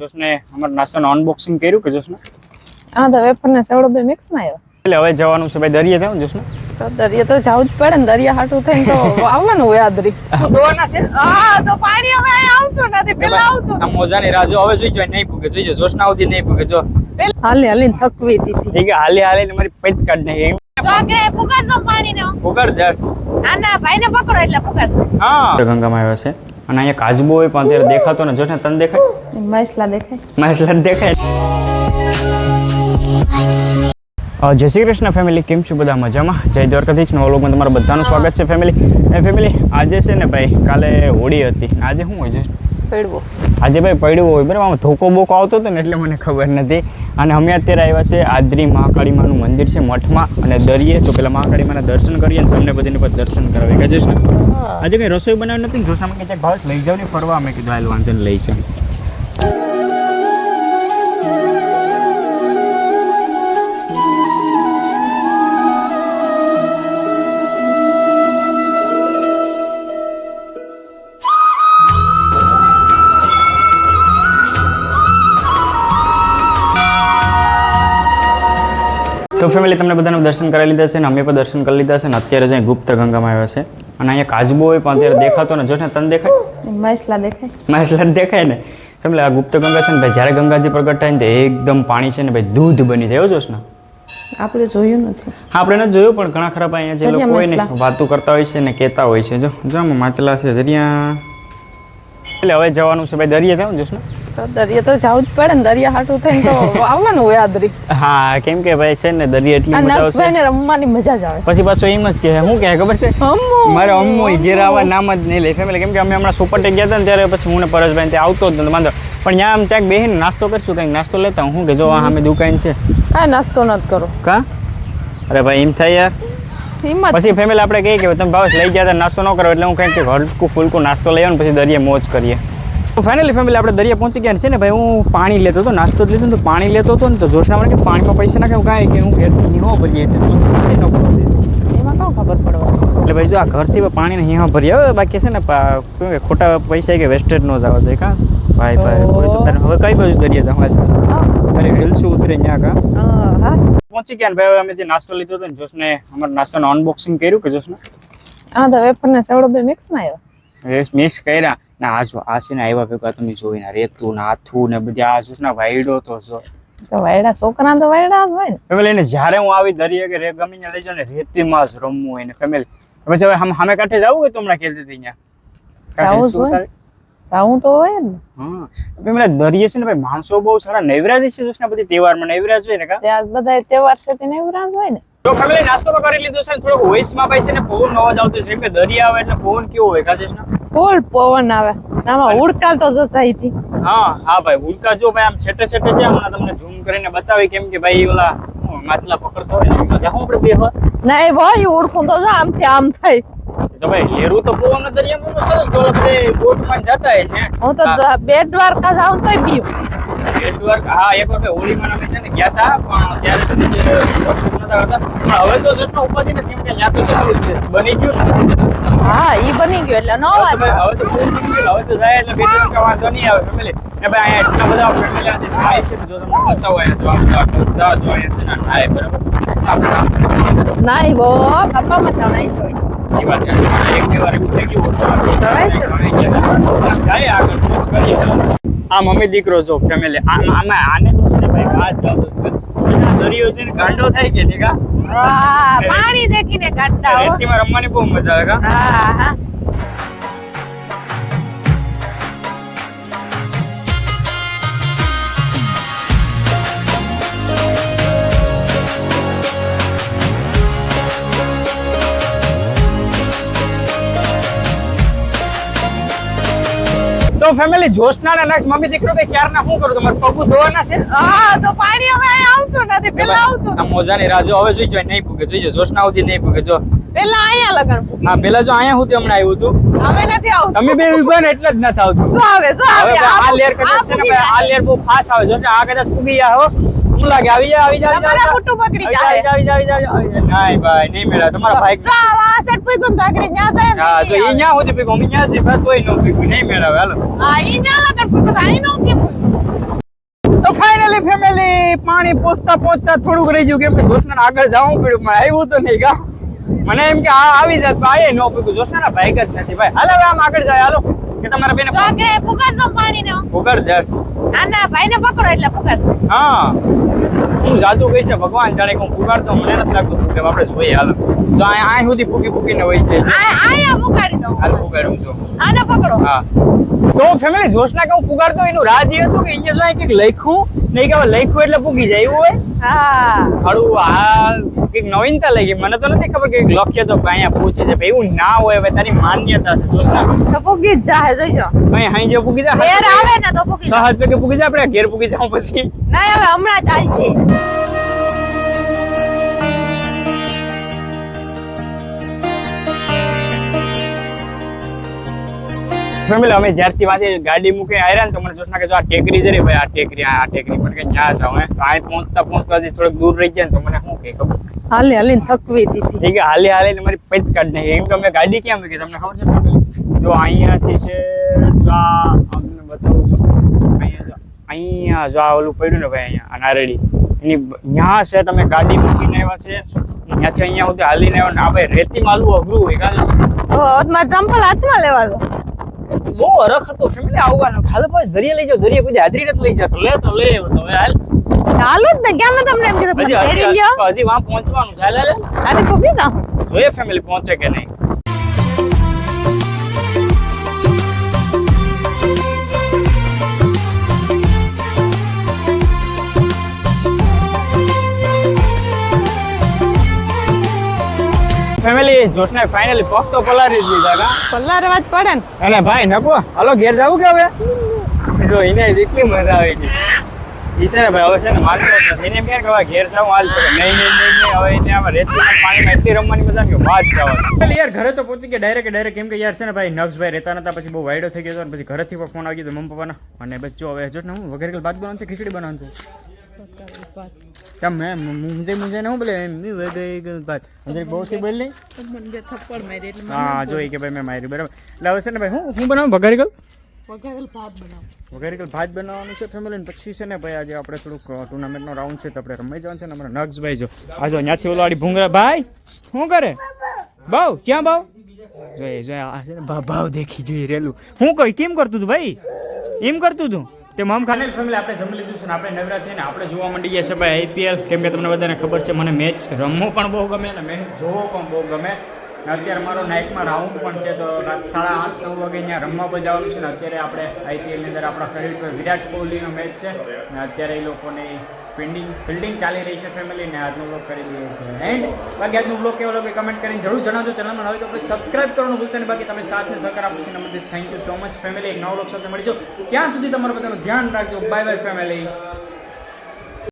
જોશને અમારા નાસ્તાનું અનબોક્સિંગ કર્યું કે જોશને? હા તો વેફર ને સેવડો બે મિક્સમાં આવ્યો. એટલે હવે જવાનું છે ભાઈ દરિયે જવાનું જોશને? તો દરિયા તો જવું જ પડે ને દરિયા હાટું થઈને તો આવવાનું હોય આદરી. દોવાના છે? હા તો પાણી હવે આવતું નથી પેલા આવતું આ મોજાની રાજો હવે જોઈ જો નહીં પૂગે જોઈજો જોશના સુધી નહીં પૂગે જો. હાલે હાલી થકવી દીધી. ઠીક હાલે હાલી ને મારી પૈત કાઢ ને ચોકડે પુગાડ દો પાણી ને દે ના ના ભાઈ ને પકડો એટલે પુગાડ હા. ગંગામાં આવ્યા છે. અને અહીંયા કાજબો હોય પણ અત્યારે દેખાતો ને જોશે તને દેખાય? મહેશલા દેખાય. મહેશલા દેખાય. જય શ્રી કૃષ્ણ ફેમિલી કેમ છું બધા? મજામાં? જય દ્વારકાધીશ. નવા લોકમાં તમારું બધાનું સ્વાગત છે ફેમિલી એ ફેમિલી આજે છે ને ભાઈ કાલે હોળી હતી. આજે શું હોય છે પડવો. આજે ભાઈ પડ્યું હોય બરાબર? આમાં ધોકો બોકો આવતો હતો ને એટલે મને ખબર નથી. અને અમે અત્યારે આવ્યા છે આદરી મહાકાળી માનું મંદિર છે મઠમાં. અને દરિયે. તો પેલા મહાકાળી માના દર્શન કરીએ અને તમને બધીને પણ દર્શન કરાવી કે જઈશ ને આજે કઈ રસોઈ બનાવી નથી ને જોશામાં કે ક્યાંક ભાવ લઈ જાવ ને, ફરવા અમે કીધું હાલ વાંધો લઈ જાવ તો ફેમિલી તમને બધાનું દર્શન કરાવી લીધા છે અને અમે પણ દર્શન કરી લીધા છે અને અત્યારે જઈ ગુપ્ત ગંગામાં આવ્યા છે. અને અહીંયા કાજબો હોય પણ અત્યારે દેખાતો ને જોશ ને તને દેખાય? મહેશલા દેખાય. મહેશલા દેખાય ને? એટલે આ ગુપ્ત ગંગા છે ને ભાઈ જ્યારે ગંગાજી પ્રગટ થાય ને તો એકદમ પાણી છે ને ભાઈ દૂધ બની જાય. એવું જોશ ને આપણે જોયું નથી. હા આપણે નથી જોયું પણ ઘણા ખરા અહીંયા જે લોકો હોય ને. વાતો કરતા હોય છે ને કહેતા હોય છે. જો જો માચલા છે જરિયા એટલે હવે જવાનું છે ભાઈ દરિયે જાવ જોશ ને તો દરિયા તો જવું જ પડે ને દરિયા હાટું થઈને તો આવવાનું હોય આદરી હા કેમ કે ભાઈ છે ને દરિયા એટલી મજા આવશે ને રમવાની મજા જ આવે. પછી પાછું એમ જ કે શું કહે ખબર છે? અમ્મો મારે અમ્મો ઘેર આવવા નામ જ નહીં લે ફેમિલી કેમ કે અમે હમણાં સુપરટે ગયા હતા ને ત્યારે પછી હું ને પરેશભાઈ ત્યાં આવતો જ નતો વાંધો. પણ ત્યાં આમ ત્યાં બેહીને નાસ્તો કરશું કંઈક નાસ્તો લેતા હું કે જો આ અમે દુકાન છે. કાંઈ નાસ્તો નથી કરો. કા? અરે ભાઈ એમ થાય યાર. પછી ફેમિલી આપણે કહીએ કે તમે ભાવેશ લઈ ગયા હતા નાસ્તો ન કરો. એટલે હું કંઈક હલકું ફૂલકું નાસ્તો લઈ આવું પછી દરિયે મોજ કરીએ. ફાઇનલી ફેમિલી આપણે દરિયા પહોંચી ગયા છે ને ભાઈ હું પાણી લેતો હતો નાસ્તો જ લીધો તો પાણી લેતો હતો ને તો જોશના મને કે પાણીમાં પૈસા નાખે હું કાંઈ કે હું ઘેરથી હીહો ભરીએ તો. એમાં કાં ખબર પડવા? એટલે ભાઈ જો આ ઘરથી પાણીને હીહા ભરી આવે બાકી છે ને કે ખોટા પૈસા કે વેસ્ટેડ ન જવા દે કા ભાઈ ભાઈ હવે કઈ બાજુ દરિયા જવા છે તારી રીલ્સ ઉતરે ત્યાં કા. પહોંચી ગયા ભાઈ અમે જે નાસ્તો લીધો હતો ને જોશને અમારા નાસ્તાનું અનબોક્સિંગ કર્યું કે જોશને? હા તો વેફરને સેવડો બે મિક્સ આવ્યો આવ્યા. મિક્સ કર્યા. ના આ જો આ છે ને આવ્યા ભેગા તમે જોઈને રેતું ને આથું ને બધા આ ને વાયડો તો જો. તો વાયડા છોકરા તો વાયડા જ હોય ને. ફેમિલી એને જ્યારે હું આવી દરિયા કે રે ગમીને લઈ જાઉં ને રેતીમાં જ રમવું હોય ને ફેમિલી પછી હવે હમ સામે કાંઠે જવું હોય તો હમણાં કહેતી હતી અહીંયા? આવું તો હોય ને. હા. પેલા દરિયે છે ને ભાઈ માણસો બહુ સારા. નૈવરાજ છે જોશ ને બધી તહેવારમાં નૈવરાજ હોય ને કા? બધા તહેવાર છે તે નૈવરાજ હોય ને. તો ફેમિલી નાસ્તો કરી લીધો છે થોડોક વોઇસમાં ભાઈ છે ને પવન અવાજ આવતો છે. કે દરિયા આવે એટલે પવન કેવો હોય કાજેશ ના? ફૂલ પવન આવે. આમાં ઉડકા તો જો થઈ હતી હા હા ભાઈ ઉડકા જો ભાઈ આમ છેટે છેટે છે. હમણાં તમને ઝૂમ કરીને બતાવી કેમ કે ભાઈ ઓલા માછલા પકડતો હોય ને મજા હું આપણે બેહવા નહીં ભાઈ ઉડકું તો જો આમથી આમ થાય. તો ભાઈ લેરું તો પવન દરિયામાં સરસ તો આપણે બોટમાં જતા હોય છે. હું તો. બે દ્વારકા જાઉં તો બીવું. નેટવર્ક હા એક વખતે હોળી હોળીમાં અમે છે ને ગયા હતા પણ ત્યારે છે જે workshop નતા કરતા પણ હવે તો જસ્ટ ઉપાધિ ને કેમ કે ત્યાં તો શું છે બની ગયું હા ઈ બની ગયું એટલે નો વાત. હવે તો બહુ બની ગયું. હવે તો જાય એટલે બે વાંધો નહીં આવે ફેમિલી કે ભાઈ અહીંયા એટલા બધા ફેમિલી આજે થાય છે ને જો તમને બતાવો અહીંયા જો આમ બધા જો અહીંયા છે ને થાય બરાબર. નહીં બો પપ્પા મત નહીં વાત. આ મમ્મી દીકરો છો ફેમિલી આમાં આને તો છે ભાઈ. એના દરિયો છે ને ગાંડો થાય કે નહીં કા? પાણી દેખીને ગાંડા રેતીમાં રમવાની બહુ મજા આવે કા? હા હા. તો ફેમિલી જોશના ને નેક્સ્ટ મમ્મી દીકરો કે ક્યારના? શું કરું? તમારે પગું ધોવાના છે? હા તો પાણી હવે આવતું નથી. પેલા આવતું આ મોજાની રાજો હવે જોઈ જોઈ નહીં પૂગે. જોઈજો જોશના સુધી નહીં પૂગે. જો. પેલા અહીંયા લગન હા પેલા જો અહીંયા સુધી હમણાં આવ્યું હતું. હવે નથી આવતું. તમે બે ઊભા ને એટલે જ નથી આવતું. જો આવે જો આવે આ લેયર કદાચ છે ને આ લેયર બહુ ફાસ આવે. જો આ કદાચ પૂગી ગયા હો. શું લાગે? આવી જા આવી જા જા, તમારા ખોટું પકડી આવી જા, આવી જા, આવી જા, આવી જા. નાય ભાઈ નહીં મેળા તમારા ભાઈ તો સેટ પી ગમ આગળ ન્યા થાય હા તો ઈ ન્યા હોતી પી ગમ ન્યા સુધી બસ તોય ન પીગું. નહીં મેળાવે. હાલો. હા ઈ ન્યા લગન પી ગમ આઈ નો કે પીકું તો ફાઇનલી ફેમિલી પાણી પહોંચતા પહોંચતા થોડુંક રહી ગયું કેમ કે દોસ્તને આગળ જવું પડ્યું પણ આવ્યું તો નહીં ગા. મને એમ કે આ આવી જાત પણ નો પીકું જોશના ભાઈ જ નથી ભાઈ. હાલો આમ આગળ જાય. હાલો. કે તમારા બેને પુગાડ દો પાણી નો ના જાય ભાઈ ને પકડો એટલે પુગાડ દો. હા. હું જાદુ કહી છે ભગવાન જાણે કે હું પુગાડતો મને નથી લાગતું કે આપણે જોઈએ હાલ. તો આ સુધી પૂકી પૂકીને હોય છે. હાલ પુગાડું છું. આને પકડો. હા. તો ફેમિલી જોશના કે હું પુગાડતો એનું રાજ એ હતું કે અહીંયા જો કંઈક લખ્યું નહીં કે લખ્યું એટલે પૂગી જાય એવું હોય? હા. હાડું આ કંઈક નવીનતા લઈ ગઈ મને તો નથી ખબર કે લખીએ તો કે અહીંયા પૂછી છે. ભાઈ એવું ના હોય હવે તારી માન્યતા છે. તો. પુગી જ જાહે જોઈજો. અહીં અહીં જો પૂગી જાય ઘેર આવે ને તો પુગી તો હાથ પગે જાય આપણે ઘેર પૂગી જાઉં પછી. ના હવે હમણાં જ આવશે ફેમિલી અમે જ્યારથી વાંચી ગાડી મૂકી આવ્યા ને તો મને જોશના કે જો આ ટેકરી છે રે ભાઈ આ ટેકરી આ ટેકરી. પર કે ન્યા જાવ હે તો અહીં પહોંચતા પહોંચતા હજી થોડુંક દૂર રહી ગયા ને તો મને શું કે ખબર? હાલી હાલે થકવી દીધી. ઠીક હાલે હાલે ને મારી પૈત કાઢ નાખી. એમ કે અમે ગાડી ક્યાં મૂકી? તમને ખબર છે family? જો અહીંયાથી છે આ તમને બતાવું છું. અહીંયા જો અહીંયા જો આ ઓલું પડ્યું ને ભાઈ અહીંયા આ નારળી એની ત્યાં ન્યા છે તમે ગાડી મૂકીને આવ્યા છે. ત્યાંથી અહીંયા સુધી હાલીને આવ્યા ને આ ભાઈ રેતી માલવું અઘરું હોય કાલે. ચંપલ હાથમાં લેવા દો. બહુ અરખ હતો ફેમિલી. આવવાનો હાલ બસ દરિયા લઈ જાઓ દરિયા કોઈ હાજરી નથી લઈ જતો. લે તો લે તો હવે હાલ. ચાલુ જ ને કેમ તમને એમ કીધું? હજી વાં પહોંચવાનું છે. હાલ હાલ હાલ. અરે પુગી જાઉં. જોઈએ ફેમિલી પહોંચે કે નહીં. જોશને ફાઇનલી પગ તો પલારી જ દીધા કા? પલારવા જ પડે ને. અને ભાઈ નકો. હાલો ઘેર જાવું કે હવે? જો એને એટલી મજા આવી ગઈ. ઈ છે ને ભાઈ હવે છે ને માનતો એને એમ કહે કે હવે ઘેર જાવું હાલ તો. કે નહીં નહીં નહીં નહીં હવે એને આમાં રેતીમાં પાણીમાં એટલી રમવાની મજા કે વાત જવા એટલે યાર ઘરે તો પહોંચી ગયા ડાયરેક્ટ ડાયરેક્ટ કેમ કે યાર છે ને ભાઈ નક્ષભાઈ રહેતા નતા પછી બહુ વાયડો થઈ ગયો હતો પછી ઘરેથી પણ ફોન આવી ગયો મમ્મી પપ્પાના. અને બસ જો હવે જો ને હું વગેરે ભાત બનાવવાનું છે ખીચડી બનાવવાનું છે. કેમ મેં મુંજે મુંજે ન બોલે? એમ વગેરે ભાત હજી બહુ થી બોલ નહીં. બે થપ્પડ મારી એટલે હા જો કે ભાઈ મેં મારી બરાબર. એટલે હવે છે ને ભાઈ હું હું બનાવું? ભગારી ગલ વઘારેલ ભાત બનાવ. વગેરે ભાત બનાવવાનું છે ફેમિલી પછી છે ને ભાઈ આજે આપણે થોડુંક ટુર્નામેન્ટનો રાઉન્ડ છે તો આપણે રમાઈ જવાનું છે ને અમારા નક્ષભાઈ જો. આ જો ત્યાંથી ઓલો આડી ભૂંગળા. ભાઈ શું કરે? બાવ ક્યાં બાવ જોઈએ જોઈએ આ છે ને ભાવ દેખી જોઈએ રેલું. હું કઈ કેમ કરતું તું ભાઈ? એમ કરતું તું? તે મમ ખાને ફેમિલી આપણે જમી લીધું છે ને આપણે નવરા થઈને આપણે જોવા માંડી ગયા છે ભાઈ આઈપીએલ કેમ કે તમને બધાને ખબર છે, મને મેચ રમવું પણ બહુ ગમે અને મેચ જોવો પણ બહુ ગમે. અત્યારે મારો નાઇટમાં રાઉન્ડ પણ છે તો રાત સાડા આઠ, નવ વાગે અહીંયા રમવા બજાવવાનું છે ને અત્યારે આપણે આઈપીએલની અંદર આપણા ફેવરિટ વિરાટ કોહલીનો મેચ છે ને અત્યારે એ લોકોની ફિલ્ડિંગ ફિલ્ડિંગ ચાલી રહી છે ફેમિલીને આજનો બ્લોગ કરી દઈએ છે એન્ડ બાકી આજનો બ્લોગ કેવો લાગે કમેન્ટ કરીને જરૂર જણાવજો. ચેનલમાં નવી તો આપણે સબસ્ક્રાઇબ કરવાનું ભૂલતા નહીં. બાકી તમે સાથને સહકાર આપો છો નમસ્તે thank you so much family એક નવો બ્લોગ સાથે મળીશું. ત્યાં સુધી તમારા બધાનું ધ્યાન રાખજો. Bye bye family